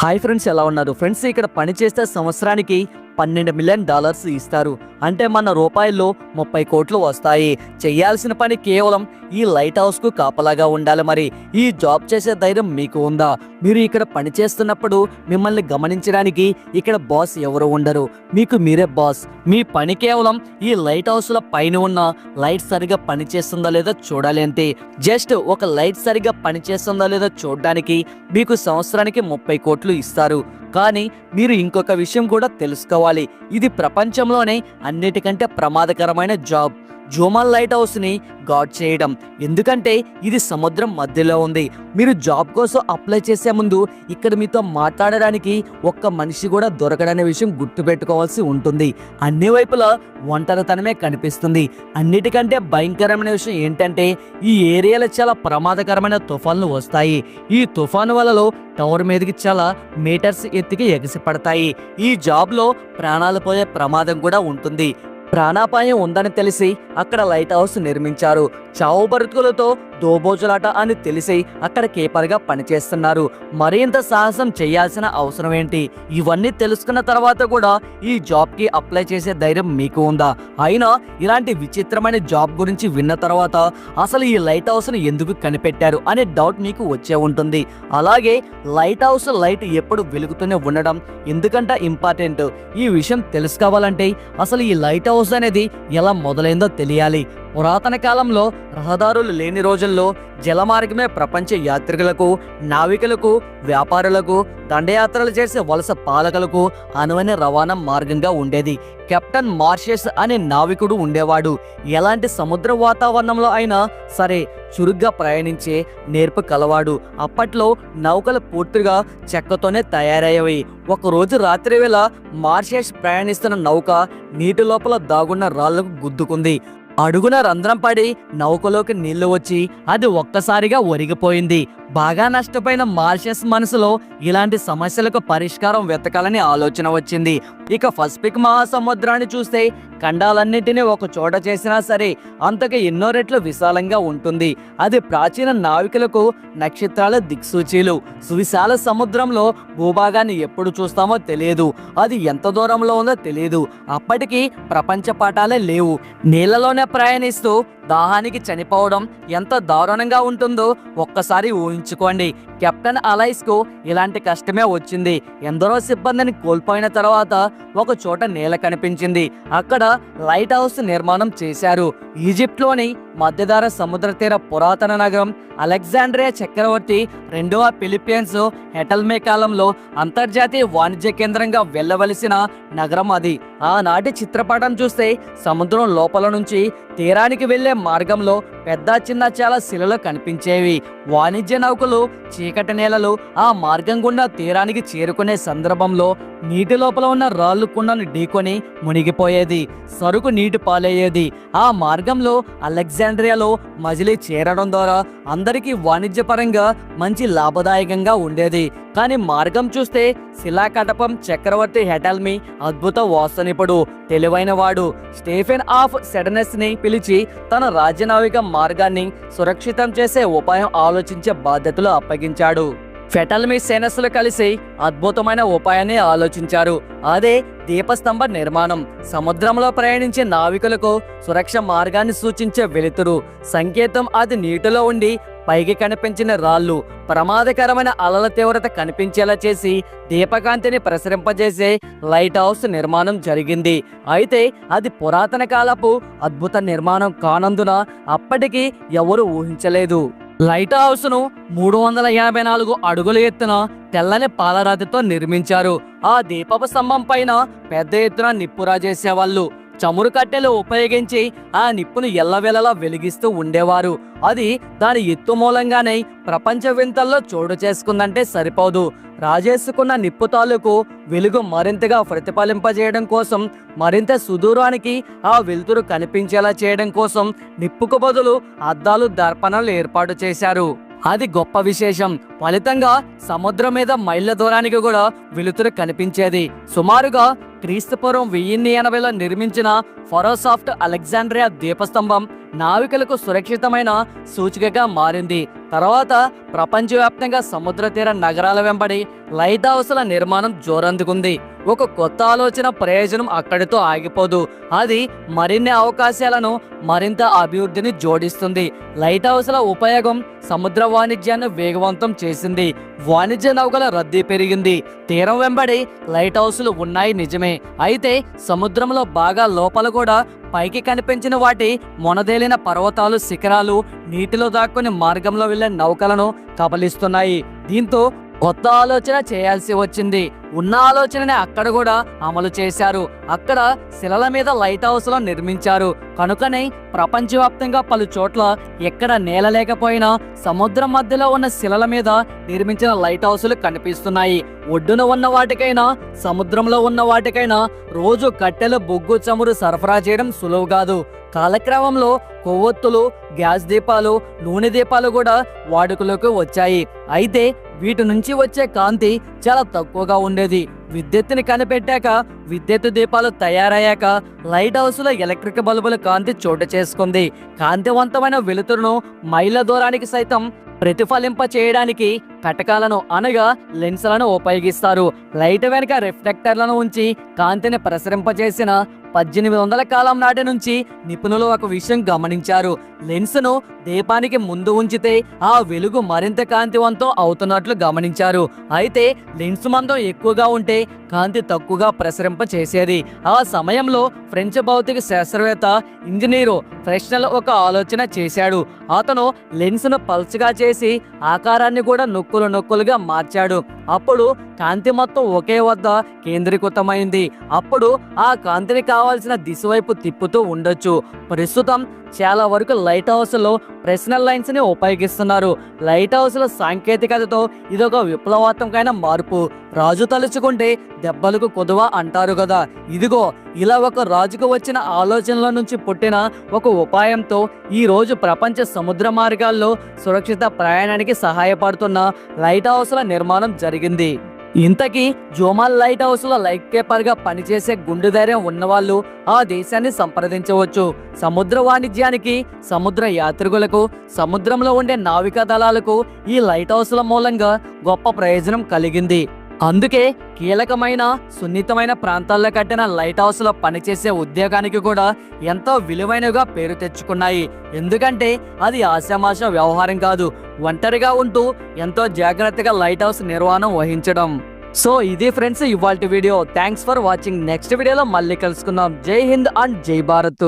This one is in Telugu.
హాయ్ ఫ్రెండ్స్ ఎలా ఉన్నారు? ఫ్రెండ్స్ ఇక్కడ పనిచేస్తే సంవత్సరానికి పన్నెండు మిలియన్ డాలర్స్ ఇస్తారు. అంటే మన రూపాయల్లో ముప్పై కోట్లు వస్తాయి. చేయాల్సిన పని కేవలం ఈ లైట్ హౌస్కు కాపలాగా ఉండాలి మరి. ఈ జాబ్ చేసే ధైర్యం మీకు ఉందా? మీరు ఇక్కడ పని చేస్తున్నప్పుడు మిమ్మల్ని గమనించడానికి ఇక్కడ బాస్ ఎవరు ఉండరు. మీకు మీరే బాస్. మీ పని కేవలం ఈ లైట్ హౌస్ల పైన ఉన్న లైట్ సరిగా పనిచేస్తుందా లేదా చూడాలి అంతే. జస్ట్ ఒక లైట్ సరిగా పనిచేస్తుందా లేదా చూడడానికి మీకు సంవత్సరానికి ముప్పై కోట్లు ఇస్తారు. కానీ మీరు ఇంకొక విషయం కూడా తెలుసుకోవాలి. ఇది ప్రపంచంలోనే అన్నిటికంటే ప్రమాదకరమైన జాబ్. జోమల్ లైట్ హౌస్ని గాడ్ చేయడం. ఎందుకంటే ఇది సముద్రం మధ్యలో ఉంది. మీరు జాబ్ కోసం అప్లై చేసే ముందు ఇక్కడ మీతో మాట్లాడడానికి ఒక్క మనిషి కూడా దొరకడనే విషయం గుర్తుపెట్టుకోవాల్సి ఉంటుంది. అన్ని వైపులా ఒంటరితనమే కనిపిస్తుంది. అన్నిటికంటే భయంకరమైన విషయం ఏంటంటే ఈ ఏరియాలో చాలా ప్రమాదకరమైన తుఫాన్లు వస్తాయి. ఈ తుఫాను వలలో టవర్ మీదకి చాలా మీటర్స్ ఎత్తికి ఎగసిపడతాయి. ఈ జాబ్లో ప్రాణాలు పోయే ప్రమాదం కూడా ఉంటుంది. ప్రాణాపాయం ఉందని తెలిసి అక్కడ లైట్ హౌస్ నిర్మించారు. చావు బతుకులతో దోబోజులాట అని తెలిసి అక్కడ కీపర్గా పనిచేస్తున్నారు. మరింత సాహసం చేయాల్సిన అవసరం ఏంటి? ఇవన్నీ తెలుసుకున్న తర్వాత కూడా ఈ జాబ్కి అప్లై చేసే ధైర్యం మీకు ఉందా? అయినా ఇలాంటి విచిత్రమైన జాబ్ గురించి విన్న తర్వాత అసలు ఈ లైట్ హౌస్ని ఎందుకు కనిపెట్టారు అనే డౌట్ మీకు వచ్చే ఉంటుంది. అలాగే లైట్ హౌస్ లైట్ ఎప్పుడు వెలుగుతూనే ఉండడం ఎందుకంటే ఇంపార్టెంట్? ఈ విషయం తెలుసుకోవాలంటే అసలు ఈ లైట్ హౌస్ అనేది ఎలా మొదలైందో తెలియాలి. పురాతన కాలంలో రహదారులు లేని రోజుల్లో జలమార్గమే ప్రపంచ యాత్రికులకు నావికులకు వ్యాపారులకు దండయాత్రలు చేసే వలస పాలకులకు అనువైన రవాణా మార్గంగా ఉండేది. కెప్టెన్ మార్షెస్ అనే నావికుడు ఉండేవాడు. ఎలాంటి సముద్ర వాతావరణంలో అయినా సరే చురుగ్గా ప్రయాణించే నేర్పు కలవాడు. అప్పట్లో నౌకలు పూర్తిగా చెక్కతోనే తయారయ్యేవి. ఒకరోజు రాత్రి వేళ మార్షెస్ ప్రయాణిస్తున్న నౌక నీటి లోపల దాగున్న రాళ్ళకు గుద్దుకుంది. అడుగున రంధ్రం పడి నౌకలోకి నీళ్ళు వచ్చి అది ఒక్కసారిగా ఒరిగిపోయింది. బాగా నష్టపోయిన మార్షస్ మనసులో ఇలాంటి సమస్యలకు పరిష్కారం వెతకాలని ఆలోచన వచ్చింది. ఇక పసిఫిక్ మహాసముద్రాన్ని చూస్తే ఖండాలన్నింటినీ ఒక చోట చేసినా సరే అంతకు ఎన్నో రెట్లు విశాలంగా ఉంటుంది. అది ప్రాచీన నావికులకు నక్షత్రాల దిక్సూచీలు. సువిశాల సముద్రంలో భూభాగాన్ని ఎప్పుడు చూస్తామో తెలియదు. అది ఎంత దూరంలో ఉందో తెలియదు. అప్పటికి ప్రపంచ పాఠాలే లేవు. నీళ్ళలోనే na praia దాహానికి చనిపోవడం ఎంత దారుణంగా ఉంటుందో ఒక్కసారి ఊహించుకోండి. కెప్టెన్ అలైస్కు ఇలాంటి కష్టమే వచ్చింది. ఎందరో సిబ్బందిని కోల్పోయిన తర్వాత ఒక చోట నేల కనిపించింది. అక్కడ లైట్ హౌస్ నిర్మాణం చేశారు. ఈజిప్ట్లోని మధ్యధార సముద్ర తీర పురాతన నగరం అలెగ్జాండ్రియా చక్రవర్తి రెండవ ఫిలిప్పీన్స్ హెటల్మే కాలంలో అంతర్జాతీయ వాణిజ్య కేంద్రంగా వెళ్ళవలసిన నగరం అది. ఆనాటి చిత్రపటం చూస్తే సముద్రం లోపల నుంచి తీరానికి వెళ్ళే మార్గంలో పెద్ద చిన్న చాలా శిలలు కనిపించేవి. వాణిజ్య నౌకలు చీకటి నేలలు ఆ మార్గం గుండా తీరానికి చేరుకునే సందర్భంలో నీటి లోపల ఉన్న రాళ్ళు కుండను ఢీకొని మునిగిపోయేది. సరుకు నీటి పాలయ్యేది. ఆ మార్గంలో అలెగ్జాండ్రియాలో మజిలీ చేరడం ద్వారా అందరికీ వాణిజ్యపరంగా మంచి లాభదాయకంగా ఉండేది. కానీ మార్గం చూస్తే శిలాకటపం చక్రవర్తి హెటల్మి అద్భుత వాసనిపుడు తెలివైనవాడు. స్టీఫెన్ స్టేఫెన్ ఆఫ్ సెడనెస్ని పిలిచి తన రాజ్యనావిక మార్గాన్ని సురక్షితం చేసే ఉపాయం ఆలోచించే బాధ్యతలు అప్పగించాడు. ఫెటల్మీ సేనస్సులు కలిసి అద్భుతమైన ఉపాయాన్ని ఆలోచించారు. అదే దీపస్తంభ నిర్మాణం. సముద్రంలో ప్రయాణించే నావికులకు సురక్ష మార్గాన్ని సూచించే వెలుతురు. సంకేతం అది నీటిలో ఉండి పైకి కనిపించిన రాళ్ళు ప్రమాదకరమైన అలల తీవ్రత కనిపించేలా చేసి దీపకాంతిని ప్రసరింపజేసే లైట్ హౌస్ నిర్మాణం జరిగింది. అయితే అది పురాతన కాలపు అద్భుత నిర్మాణం కానందున అప్పటికీ ఎవరు ఊహించలేదు. లైట్ హౌస్ను మూడు వందల యాభై నాలుగు అడుగుల ఎత్తున తెల్లని పాలరాతితో నిర్మించారు. ఆ దీపపు స్తంభం పైన పెద్ద ఎత్తున నిప్పురా చేసేవాళ్ళు చమురు కట్టెలు ఉపయోగించి ఆ నిప్పును ఎల్లవెల్లలా వెలిగిస్తూ ఉండేవారు. అది దాని ఎత్తు మూలంగానే ప్రపంచ వింతల్లో చోటు చేసుకుందంటే సరిపోదు. రాజేసుకున్న నిప్పు తాలూకు వెలుగు మరింతగా ప్రతిఫలింపజేయడం కోసం మరింత సుదూరానికి ఆ వెలుతురు కనిపించేలా చేయడం కోసం నిప్పుకు బదులు అద్దాలు దర్పణలు ఏర్పాటు చేశారు. అది గొప్ప విశేషం. ఫలితంగా సముద్రం మీద మైళ్ళ దూరానికి కూడా వెలుతురు కనిపించేది. సుమారుగా క్రీస్తుపూర్వం వెయ్యిన్ని ఎనభైలో నిర్మించిన ఫరోసాఫ్ట్ అలెగ్జాండ్రియా దీపస్తంభం నావికులకు సురక్షితమైన సూచికగా మారింది. తర్వాత ప్రపంచవ్యాప్తంగా సముద్ర తీర నగరాల వెంబడి లైట్ హౌస్ల నిర్మాణం జోరందుకుంది. ఒక కొత్త ఆలోచన ప్రయోజనం అక్కడితో ఆగిపోదు. అది మరిన్ని అవకాశాలను మరింత అభివృద్ధిని జోడిస్తుంది. లైట్ హౌస్ల ఉపయోగం సముద్ర వాణిజ్యాన్ని వేగవంతం చేసింది. వాణిజ్య నౌకల రద్దీ పెరిగింది. తీరం వెంబడి లైట్ హౌసులు ఉన్నాయి నిజమే. అయితే సముద్రంలో బాగా లోపల కూడా పైకి కనిపించిన వాటి మొనదేలిన పర్వతాలు శిఖరాలు నీటిలో దాక్కుని మార్గంలో వెళ్ళే నౌకలను కబలిస్తున్నాయి. దీంతో కొత్త ఆలోచన చేయాల్సి వచ్చింది. ఉన్న ఆలోచనని అక్కడ కూడా అమలు చేశారు. అక్కడ శిలల మీద లైట్ హౌస్లో నిర్మించారు. కనుకనే ప్రపంచవ్యాప్తంగా పలు చోట్ల ఎక్కడ నేల లేకపోయినా సముద్రం మధ్యలో ఉన్న శిలల మీద నిర్మించిన లైట్ హౌసులు కనిపిస్తున్నాయి. ఒడ్డున ఉన్న వాటికైనా సముద్రంలో ఉన్న వాటికైనా రోజు కట్టెలు బొగ్గు చమురు సరఫరా చేయడం సులువు కాదు. కాలక్రమంలో కొవ్వొత్తులు గ్యాస్ దీపాలు నూనె దీపాలు కూడా వాడుకలోకి వచ్చాయి. అయితే వీటి నుంచి వచ్చే కాంతి చాలా తక్కువగా ఉండేది. విద్యుత్తుని కనిపెట్టాక విద్యుత్ దీపాలు తయారయ్యాక లైట్ హౌస్లో ఎలక్ట్రిక్ బల్బుల కాంతి చోటు చేసుకుంది. కాంతివంతమైన వెలుతురును మైళ్ళ దూరానికి సైతం ప్రతిఫలింప చేయడానికి కటకాలను అనగా లెన్సులను ఉపయోగిస్తారు. లైట్ వెనుక రిఫ్లెక్టర్లను ఉంచి కాంతిని ప్రసరింపజేసిన పద్దెనిమిది వందల కాలం నాటి నుంచి నిపుణులు ఒక విషయం గమనించారు. లెన్స్ను దీపానికి ముందు ఉంచితే ఆ వెలుగు మరింత కాంతివంతం అవుతున్నట్లు గమనించారు. అయితే లెన్స్ మందం ఎక్కువగా ఉంటే కాంతి తక్కువగా ప్రసరింప చేసేది ఆ సమయంలో ఫ్రెంచ్ భౌతిక శాస్త్రవేత్త ఇంజనీరు ఫ్రెషనల్ ఒక ఆలోచన చేశాడు. అతను లెన్స్ను పల్చగా చేసి ఆకారాన్ని కూడా నొక్కు నొక్కులు నొక్కులుగా మార్చాడు. అప్పుడు కాంతి మొత్తం ఒకే వద్ద కేంద్రీకృతమైంది. అప్పుడు ఆ కాంతిని కావాల్సిన దిశ వైపు తిప్పుతూ ఉండొచ్చు. ప్రస్తుతం చాలా వరకు లైట్ హౌస్లో ప్రెషనల్ లైన్స్ని ఉపయోగిస్తున్నారు. లైట్ హౌస్ల సాంకేతికతతో ఇదొక విప్లవాత్మకమైన మార్పు. రాజు తలుచుకుంటే దెబ్బలకు కొదువ అంటారు కదా. ఇదిగో ఇలా ఒక రాజుకు వచ్చిన ఆలోచనల నుంచి పుట్టిన ఒక ఉపాయంతో ఈ రోజు ప్రపంచ సముద్ర మార్గాల్లో సురక్షిత ప్రయాణానికి సహాయపడుతున్న లైట్ హౌస్ల నిర్మాణం జరిగింది. ఇంతకీ జోమాల్ లైట్ హౌస్ లైట్ కీపర్గా పనిచేసే గుండె ధైర్యం ఉన్నవాళ్ళు ఆ దేశాన్ని సంప్రదించవచ్చు. సముద్ర వాణిజ్యానికి సముద్ర యాత్రికులకు సముద్రంలో ఉండే నావికా దళాలకు ఈ లైట్ హౌస్ల మూలంగా గొప్ప ప్రయోజనం కలిగింది. అందుకే కీలకమైన సున్నితమైన ప్రాంతాల్లో కట్టిన లైట్ హౌస్లో పనిచేసే ఉద్యోగానికి కూడా ఎంతో విలువైనగా పేరు తెచ్చుకున్నాయి. ఎందుకంటే అది ఆశామాష వ్యవహారం కాదు. ఒంటరిగా ఉంటూ ఎంతో జాగ్రత్తగా లైట్ హౌస్ నిర్వహణ వహించడం. సో ఇది ఫ్రెండ్స్ ఇవాళ video. Thanks for watching. Next వీడియోలో మళ్ళీ కలుసుకుందాం. జై హింద్ అండ్ జై భారత్.